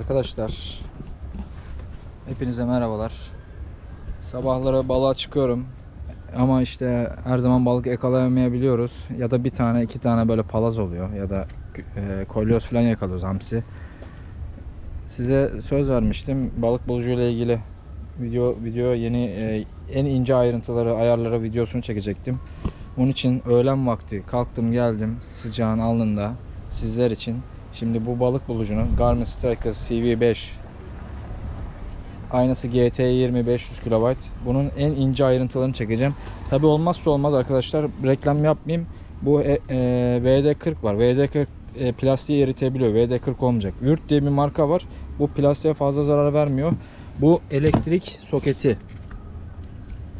Arkadaşlar hepinize merhabalar. Sabahları balığa çıkıyorum. Ama işte her zaman balık yakalayamayabiliyoruz. Ya da bir tane iki tane böyle palaz oluyor. Ya da e, kolyoz falan yakalıyoruz hamsi. Size söz vermiştim balık bulucuyla ilgili video video yeni e, en ince ayrıntıları ayarları videosunu çekecektim. Bunun için öğlen vakti kalktım geldim sıcağın alnında sizler için. Şimdi bu balık bulucunun Garmin Striker CV5 aynısı GT20 500 KB. Bunun en ince ayrıntılarını çekeceğim. Tabi olmazsa olmaz arkadaşlar reklam yapmayayım. Bu e, e, VD40 var. VD40 e, plastiği eritebiliyor. VD40 olmayacak. Yurt diye bir marka var. Bu plastiğe fazla zarar vermiyor. Bu elektrik soketi.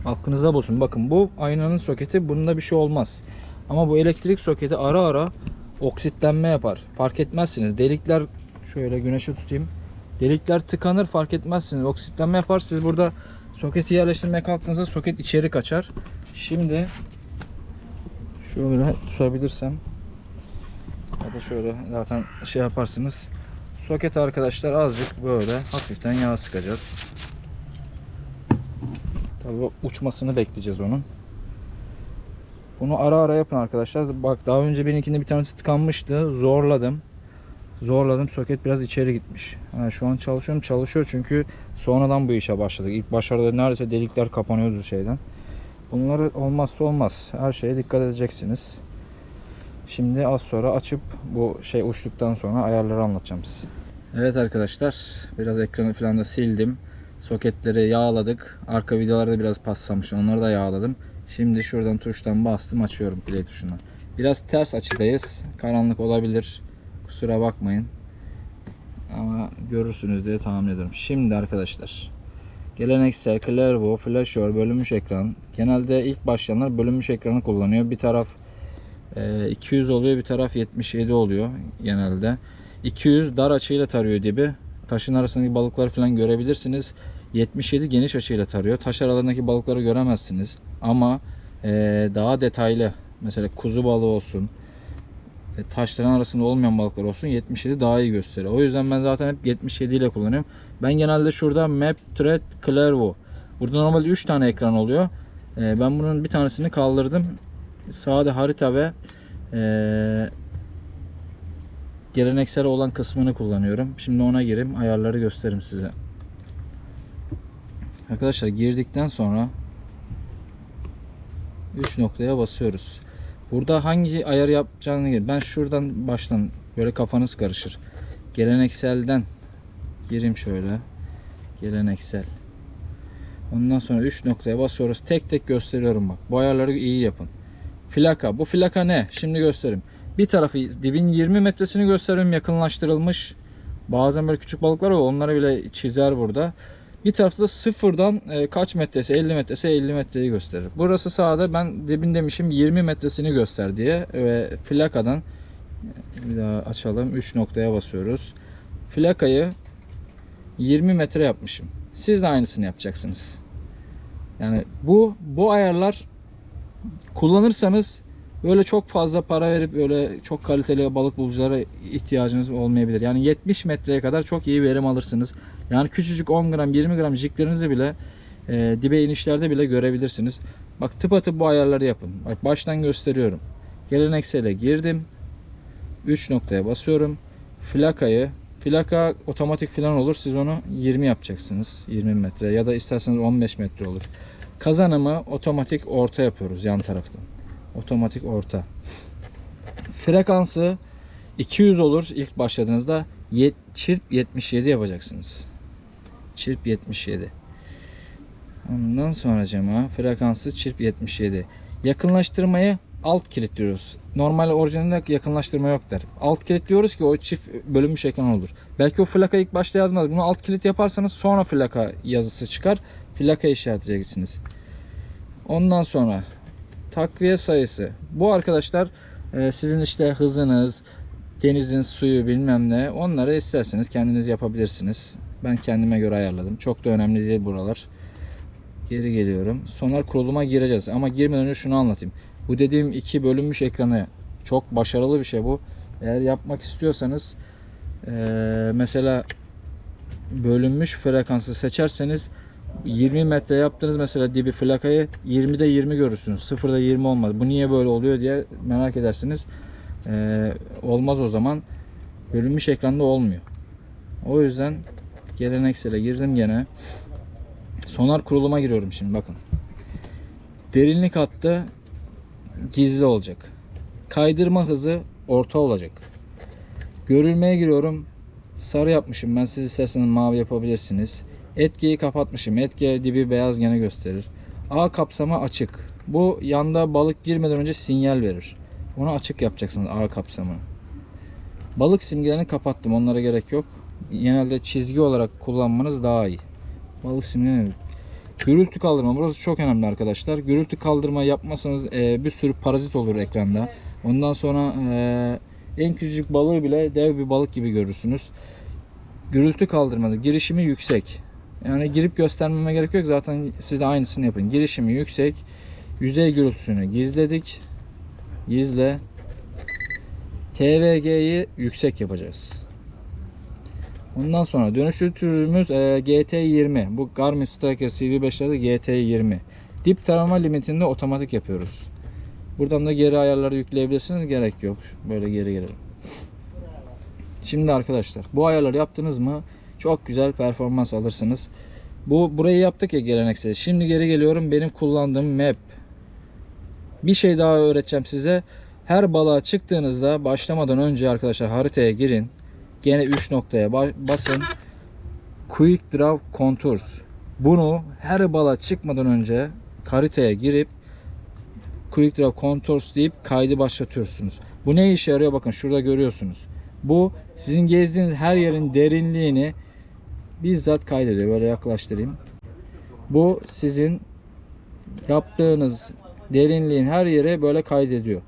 Aklınızda bulsun. Bakın bu aynanın soketi. Bunda bir şey olmaz. Ama bu elektrik soketi ara ara oksitlenme yapar. Fark etmezsiniz. Delikler şöyle güneşe tutayım. Delikler tıkanır fark etmezsiniz. Oksitlenme yapar. Siz burada soketi yerleştirmeye kalktığınızda soket içeri kaçar. Şimdi şöyle tutabilirsem ya da şöyle zaten şey yaparsınız. Soket arkadaşlar azıcık böyle hafiften yağ sıkacağız. Tabii uçmasını bekleyeceğiz onun. Bunu ara ara yapın arkadaşlar. Bak daha önce benimkinde bir tanesi tıkanmıştı. Zorladım. Zorladım. Soket biraz içeri gitmiş. Ha, şu an çalışıyorum. Çalışıyor çünkü sonradan bu işe başladık. İlk başlarda neredeyse delikler kapanıyordu şeyden. Bunları olmazsa olmaz. Her şeye dikkat edeceksiniz. Şimdi az sonra açıp bu şey uçtuktan sonra ayarları anlatacağım size. Evet arkadaşlar biraz ekranı falan da sildim. Soketleri yağladık. Arka vidaları da biraz paslanmış. Onları da yağladım. Şimdi şuradan tuştan bastım açıyorum play tuşuna. Biraz ters açıdayız. Karanlık olabilir. Kusura bakmayın. Ama görürsünüz diye tahmin ediyorum. Şimdi arkadaşlar. Geleneksel Clervo Flasher bölünmüş ekran. Genelde ilk başlayanlar bölünmüş ekranı kullanıyor. Bir taraf e, 200 oluyor, bir taraf 77 oluyor genelde. 200 dar açıyla tarıyor dibi. Taşın arasındaki balıkları falan görebilirsiniz. 77 geniş açıyla tarıyor. Taş aralarındaki balıkları göremezsiniz. Ama e, daha detaylı mesela kuzu balığı olsun, e, taşların arasında olmayan balıklar olsun 77 daha iyi gösteriyor. O yüzden ben zaten hep 77 ile kullanıyorum. Ben genelde şurada Map Thread Clervo. Burada normalde 3 tane ekran oluyor. E, ben bunun bir tanesini kaldırdım. Sade harita ve e, geleneksel olan kısmını kullanıyorum. Şimdi ona gireyim. Ayarları gösteririm size. Arkadaşlar girdikten sonra 3 noktaya basıyoruz. Burada hangi ayar yapacağını gir. Ben şuradan baştan böyle kafanız karışır. Gelenekselden gireyim şöyle. Geleneksel. Ondan sonra 3 noktaya basıyoruz. Tek tek gösteriyorum bak. Bu ayarları iyi yapın. Flaka. Bu flaka ne? Şimdi göstereyim. Bir tarafı dibin 20 metresini gösteriyorum yakınlaştırılmış. Bazen böyle küçük balıklar var. Onları bile çizer burada. Bir tarafta da sıfırdan e, kaç metresi 50 metresi 50 metreyi gösterir. Burası sağda ben dibin demişim 20 metresini göster diye ve flakadan bir daha açalım 3 noktaya basıyoruz. Flakayı 20 metre yapmışım. Siz de aynısını yapacaksınız. Yani bu bu ayarlar kullanırsanız böyle çok fazla para verip böyle çok kaliteli balık buluculara ihtiyacınız olmayabilir. Yani 70 metreye kadar çok iyi verim alırsınız. Yani küçücük 10 gram 20 gram jiklerinizi bile e, dibe inişlerde bile görebilirsiniz. Bak tıpatıp bu ayarları yapın. Bak baştan gösteriyorum. Geleneksele girdim. 3 noktaya basıyorum. Flakayı Flaka otomatik falan olur. Siz onu 20 yapacaksınız. 20 metre ya da isterseniz 15 metre olur. Kazanımı otomatik orta yapıyoruz yan taraftan. Otomatik orta. Frekansı 200 olur ilk başladığınızda. Yet, çirp 77 yapacaksınız. Çirp 77. Ondan sonra cema frekansı çirp 77. Yakınlaştırmayı alt kilitliyoruz. Normal orijinalinde yakınlaştırma yok der. Alt kilitliyoruz ki o çift bölünmüş ekran olur. Belki o flaka ilk başta yazmaz. Bunu alt kilit yaparsanız sonra flaka yazısı çıkar. Flaka işaretleyeceksiniz. Ondan sonra takviye sayısı. Bu arkadaşlar e, sizin işte hızınız, denizin suyu bilmem ne onları isterseniz kendiniz yapabilirsiniz. Ben kendime göre ayarladım. Çok da önemli değil buralar. Geri geliyorum. Sonar kuruluma gireceğiz. Ama girmeden önce şunu anlatayım. Bu dediğim iki bölünmüş ekranı çok başarılı bir şey bu. Eğer yapmak istiyorsanız eee, mesela bölünmüş frekansı seçerseniz 20 metre yaptınız mesela dibi flakayı 20'de 20 görürsünüz. 0'da 20 olmaz. Bu niye böyle oluyor diye merak edersiniz. Ee, olmaz o zaman. Bölünmüş ekranda olmuyor. O yüzden geleneksele girdim gene. Sonar kuruluma giriyorum şimdi bakın. Derinlik hattı gizli olacak. Kaydırma hızı orta olacak. Görülmeye giriyorum. Sarı yapmışım ben. Siz isterseniz mavi yapabilirsiniz. Etkiyi kapatmışım. Etki dibi beyaz gene gösterir. A kapsamı açık. Bu yanda balık girmeden önce sinyal verir. Onu açık yapacaksınız A kapsamı. Balık simgelerini kapattım. Onlara gerek yok. Genelde çizgi olarak kullanmanız daha iyi. Balık simgelerini Gürültü kaldırma. Burası çok önemli arkadaşlar. Gürültü kaldırma yapmasanız e, bir sürü parazit olur ekranda. Ondan sonra e, en küçücük balığı bile dev bir balık gibi görürsünüz. Gürültü kaldırmada girişimi yüksek. Yani girip göstermeme gerek yok. Zaten siz de aynısını yapın. Girişimi yüksek. Yüzey gürültüsünü gizledik. Gizle. TVG'yi yüksek yapacağız. Ondan sonra dönüşlü türümüz e, GT20. Bu Garmin Striker CV5'lerde GT20. Dip tarama limitinde otomatik yapıyoruz. Buradan da geri ayarları yükleyebilirsiniz. Gerek yok. Böyle geri gelelim. Şimdi arkadaşlar bu ayarları yaptınız mı çok güzel performans alırsınız. Bu burayı yaptık ya geleneksel. Şimdi geri geliyorum benim kullandığım map. Bir şey daha öğreteceğim size. Her balığa çıktığınızda başlamadan önce arkadaşlar haritaya girin. Gene 3 noktaya ba- basın. Quick Draw Contours. Bunu her balığa çıkmadan önce haritaya girip Quick Draw Contours deyip kaydı başlatıyorsunuz. Bu ne işe yarıyor? Bakın şurada görüyorsunuz. Bu sizin gezdiğiniz her yerin derinliğini bizzat kaydediyor. Böyle yaklaştırayım. Bu sizin yaptığınız derinliğin her yere böyle kaydediyor.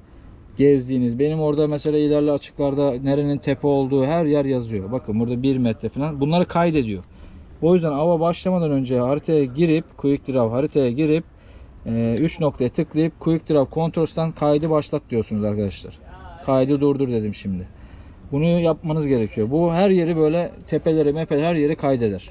Gezdiğiniz. Benim orada mesela ilerli açıklarda nerenin tepe olduğu her yer yazıyor. Bakın burada 1 metre falan. Bunları kaydediyor. O yüzden ava başlamadan önce haritaya girip Quick Draw haritaya girip 3 noktaya tıklayıp Quick Draw Controls'tan kaydı başlat diyorsunuz arkadaşlar. Kaydı durdur dedim şimdi. Bunu yapmanız gerekiyor. Bu her yeri böyle tepeleri, mepeleri her yeri kaydeder.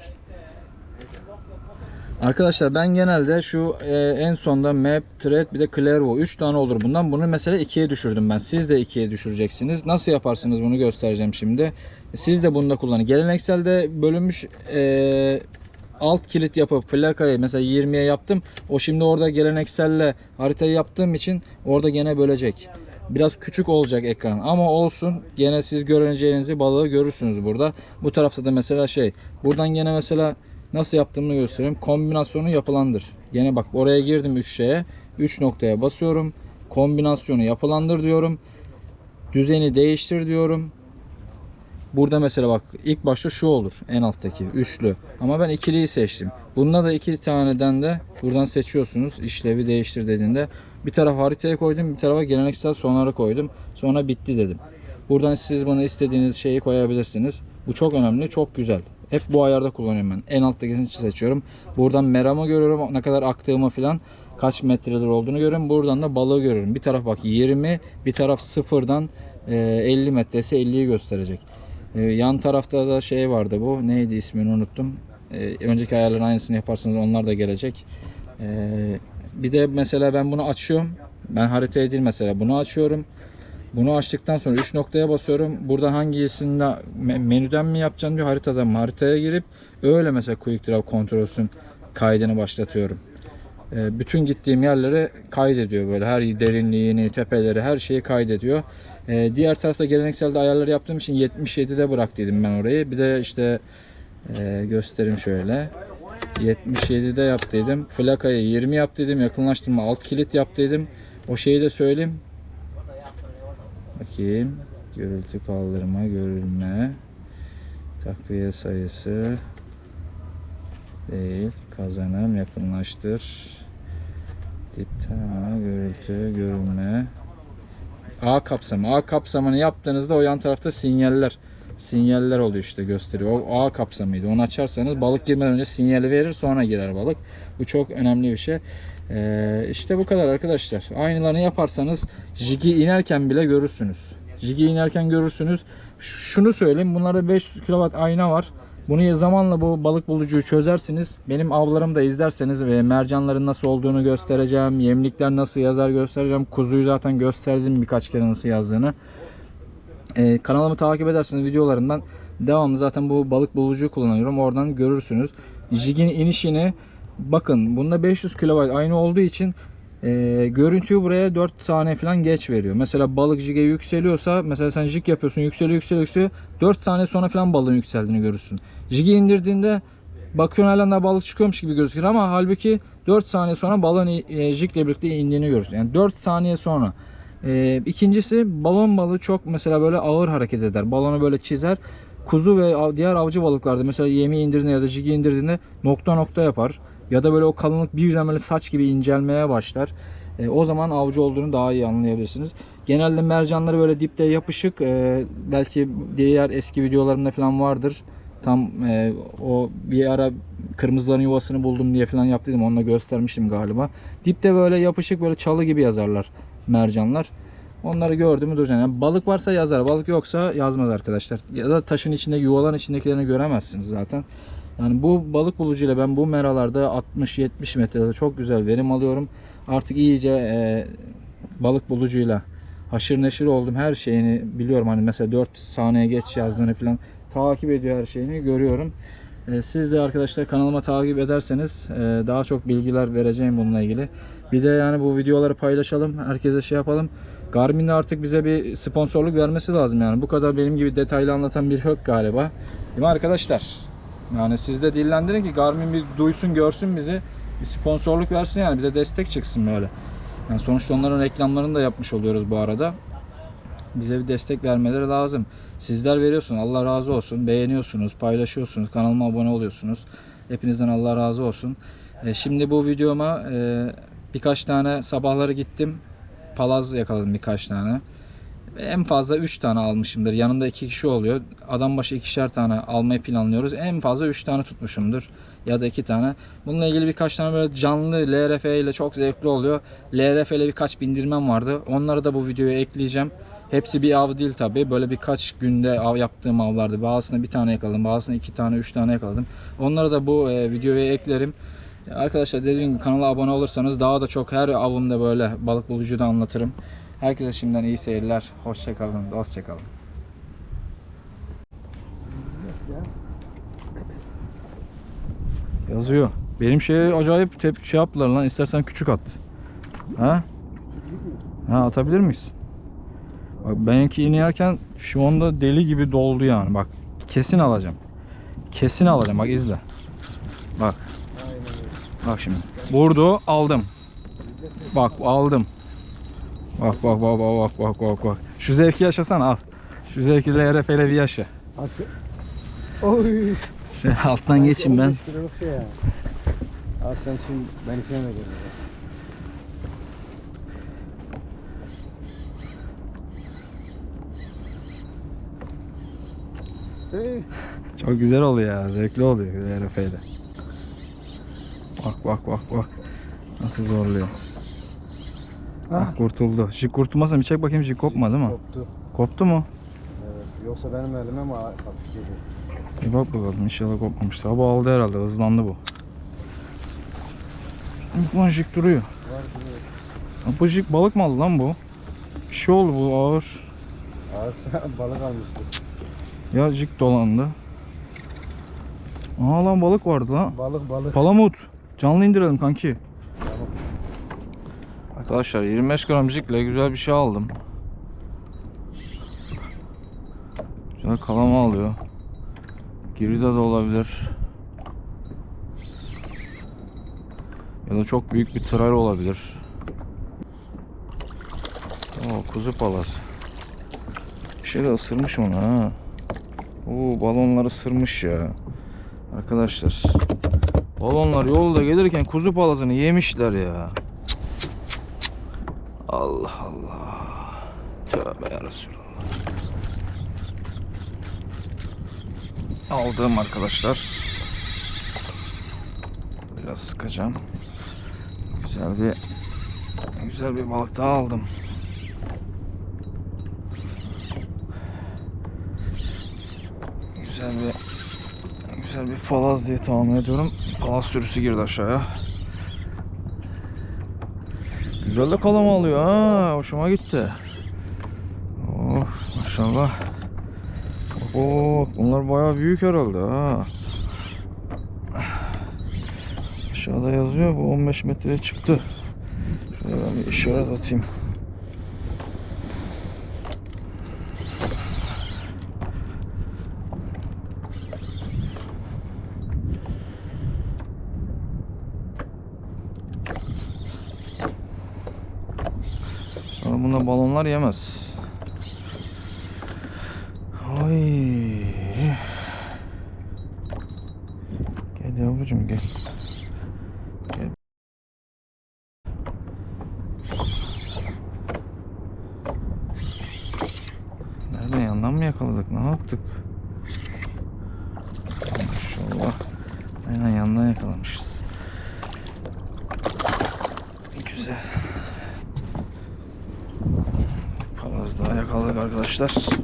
Arkadaşlar ben genelde şu e, en sonda map, thread bir de Clervo 3 tane olur bundan. Bunu mesela 2'ye düşürdüm ben. Siz de 2'ye düşüreceksiniz. Nasıl yaparsınız bunu göstereceğim şimdi. Siz de bunda kullanın. Gelenekselde bölünmüş e, alt kilit yapıp plakayı mesela 20'ye yaptım. O şimdi orada gelenekselle haritayı yaptığım için orada gene bölecek. Biraz küçük olacak ekran ama olsun. Gene siz göreceğinizi balığı görürsünüz burada. Bu tarafta da mesela şey. Buradan gene mesela nasıl yaptığımı göstereyim. Kombinasyonu yapılandır. Gene bak oraya girdim 3 şeye. 3 noktaya basıyorum. Kombinasyonu yapılandır diyorum. Düzeni değiştir diyorum. Burada mesela bak ilk başta şu olur en alttaki üçlü. Ama ben ikiliyi seçtim. Bunda da iki taneden de buradan seçiyorsunuz. işlevi değiştir dediğinde. Bir taraf haritaya koydum bir tarafa geleneksel sonları koydum. Sonra bitti dedim. Buradan siz bana istediğiniz şeyi koyabilirsiniz. Bu çok önemli çok güzel. Hep bu ayarda kullanıyorum ben. En alttakini seçiyorum. Buradan meramı görüyorum. Ne kadar aktığımı falan. Kaç metredir olduğunu görüyorum. Buradan da balığı görüyorum. Bir taraf bak 20. Bir taraf sıfırdan e, 50 metresi 50'yi gösterecek. Ee, yan tarafta da şey vardı bu. Neydi ismini unuttum. Ee, önceki ayarların aynısını yaparsanız onlar da gelecek. Bir de mesela ben bunu açıyorum. Ben haritaya değil mesela bunu açıyorum. Bunu açtıktan sonra 3 noktaya basıyorum. Burada hangisinde me- menüden mi yapacağım diyor haritadan mı? Haritaya girip öyle mesela Quick Draw Controls'un kaydını başlatıyorum. Ee, bütün gittiğim yerleri kaydediyor böyle her derinliğini, tepeleri her şeyi kaydediyor. Ee, diğer tarafta gelenekselde ayarları yaptığım için 77'de bıraktıydım ben orayı. Bir de işte e, göstereyim şöyle. 77'de yaptıydım. Flakayı 20 yaptıydım. Yakınlaştırma alt kilit yaptıydım. O şeyi de söyleyeyim. Bakayım. Gürültü kaldırma, görülme. Takviye sayısı değil. Kazanım yakınlaştır. Dip tarama, gürültü, görülme. A kapsamı. A kapsamını yaptığınızda o yan tarafta sinyaller sinyaller oluyor işte gösteriyor. O A kapsamıydı. Onu açarsanız balık girmeden önce sinyali verir sonra girer balık. Bu çok önemli bir şey. Ee, işte bu kadar arkadaşlar. Aynılarını yaparsanız jigi inerken bile görürsünüz. Jigi inerken görürsünüz. Şunu söyleyeyim. Bunlarda 500 kW ayna var. Bunu zamanla bu balık bulucuyu çözersiniz. Benim avlarımı da izlerseniz ve mercanların nasıl olduğunu göstereceğim. Yemlikler nasıl yazar göstereceğim. Kuzuyu zaten gösterdim birkaç kere nasıl yazdığını. Ee, kanalımı takip ederseniz videolarımdan devamlı zaten bu balık bulucuyu kullanıyorum. Oradan görürsünüz. Jig'in inişini bakın bunda 500 kB aynı olduğu için e, görüntüyü buraya 4 saniye falan geç veriyor. Mesela balık jige yükseliyorsa mesela sen jig yapıyorsun yükseliyor yükseliyor yükseliyor 4 saniye sonra falan balığın yükseldiğini görürsün. Jigi indirdiğinde bakıyorsun hala daha balık çıkıyormuş gibi gözükür ama halbuki 4 saniye sonra balığın e, jigle birlikte indiğini görürsün. Yani 4 saniye sonra. E, ikincisi balon balığı çok mesela böyle ağır hareket eder. Balonu böyle çizer. Kuzu ve diğer avcı balıklarda mesela yemi indirdiğinde ya da jigi indirdiğinde nokta nokta yapar. Ya da böyle o kalınlık birden böyle saç gibi incelmeye başlar. E, o zaman avcı olduğunu daha iyi anlayabilirsiniz. Genelde mercanları böyle dipte yapışık. e, belki diğer eski videolarımda falan vardır. Tam e, o bir ara kırmızıların yuvasını buldum diye falan yaptıydım. Onunla göstermiştim galiba. Dipte böyle yapışık böyle çalı gibi yazarlar mercanlar. Onları gördüm mü duracaksın. Yani balık varsa yazar, balık yoksa yazmaz arkadaşlar. Ya da taşın içinde yuvaların içindekilerini göremezsiniz zaten. Yani bu balık bulucuyla ben bu meralarda 60-70 metrede çok güzel verim alıyorum. Artık iyice e, balık bulucuyla haşır neşir oldum. Her şeyini biliyorum. Hani mesela 4 saniye geç yazdığını falan takip ediyor her şeyini görüyorum. E, siz de arkadaşlar kanalıma takip ederseniz e, daha çok bilgiler vereceğim bununla ilgili. Bir de yani bu videoları paylaşalım. Herkese şey yapalım. Garmin'de artık bize bir sponsorluk vermesi lazım yani. Bu kadar benim gibi detaylı anlatan biri yok galiba. Değil mi arkadaşlar? Yani siz de dillendirin ki Garmin bir duysun görsün bizi. Bir sponsorluk versin yani bize destek çıksın böyle. Yani sonuçta onların reklamlarını da yapmış oluyoruz bu arada. Bize bir destek vermeleri lazım. Sizler veriyorsunuz. Allah razı olsun. Beğeniyorsunuz, paylaşıyorsunuz. Kanalıma abone oluyorsunuz. Hepinizden Allah razı olsun. E, şimdi bu videoma e, birkaç tane sabahları gittim. Palaz yakaladım birkaç tane. En fazla 3 tane almışımdır. Yanımda 2 kişi oluyor. Adam başı ikişer tane almayı planlıyoruz. En fazla 3 tane tutmuşumdur. Ya da 2 tane. Bununla ilgili birkaç tane böyle canlı LRF ile çok zevkli oluyor. LRF ile birkaç bindirmem vardı. Onları da bu videoya ekleyeceğim. Hepsi bir av değil tabi. Böyle birkaç günde av yaptığım avlardı. Bazısına bir tane yakaladım. Bazısına iki tane, üç tane yakaladım. Onları da bu e, videoya eklerim. Arkadaşlar dediğim gibi kanala abone olursanız daha da çok her avımda böyle balık bulucu da anlatırım. Herkese şimdiden iyi seyirler. Hoşçakalın, dostçakalın. Yazıyor. Benim şeye acayip tep şey yaptılar lan. İstersen küçük at. Ha? Ha atabilir miyiz? Bak benimki inerken şu anda deli gibi doldu yani. Bak kesin alacağım. Kesin alacağım. Bak izle. Bak. Bak şimdi. Vurdu aldım. Bak aldım. Bak bak bak bak bak bak bak. Şu zevki yaşasana al. Şu zevki LRF bir yaşa. Asıl. Oy. Şöyle alttan geçeyim ben. 15 kiloluk şey ya. Al sen şimdi ben. Hey. Çok güzel oluyor ya. Zevkli oluyor LRF ile. Bak bak bak bak. Nasıl zorluyor. Ah. Bak kurtuldu. Jig kurtulmasa bir çek bakayım jig kopmadı mı? Koptu. Koptu mu? Evet. Yoksa benim elime mi hafif geliyor? Bir bak bakalım inşallah kopmamıştır. Ha bu aldı herhalde hızlandı bu. Lan jig duruyor. Var duruyor. Ha, bu jig balık mı aldı lan bu? Bir şey oldu bu ağır. Ağırsa balık almıştır. Ya jig dolandı. Aa lan balık vardı lan. Balık balık. Palamut. Canlı indirelim kanki. Arkadaşlar 25 gram güzel bir şey aldım. Güzel kalama alıyor. Girida da olabilir. Ya da çok büyük bir tral olabilir. Oo, kuzu palası. Bir şey de ısırmış onu ha. Oo, balonlar ısırmış ya. Arkadaşlar. Balonlar yolda gelirken kuzu palasını yemişler ya. Allah Allah. Tövbe ya Resulallah. Aldığım arkadaşlar. Biraz sıkacağım. Güzel bir güzel bir balık daha aldım. Güzel bir Güzel bir palaz diye tahmin ediyorum. Palaz sürüsü girdi aşağıya. Güzel de kalama alıyor ha. Hoşuma gitti. Oh maşallah. Oh bunlar bayağı büyük herhalde ha. Aşağıda yazıyor bu 15 metreye çıktı. Şöyle bir işaret atayım. Ama bunda balonlar yemez. Ay. Gel yavrucuğum gel. Arkadaşlar.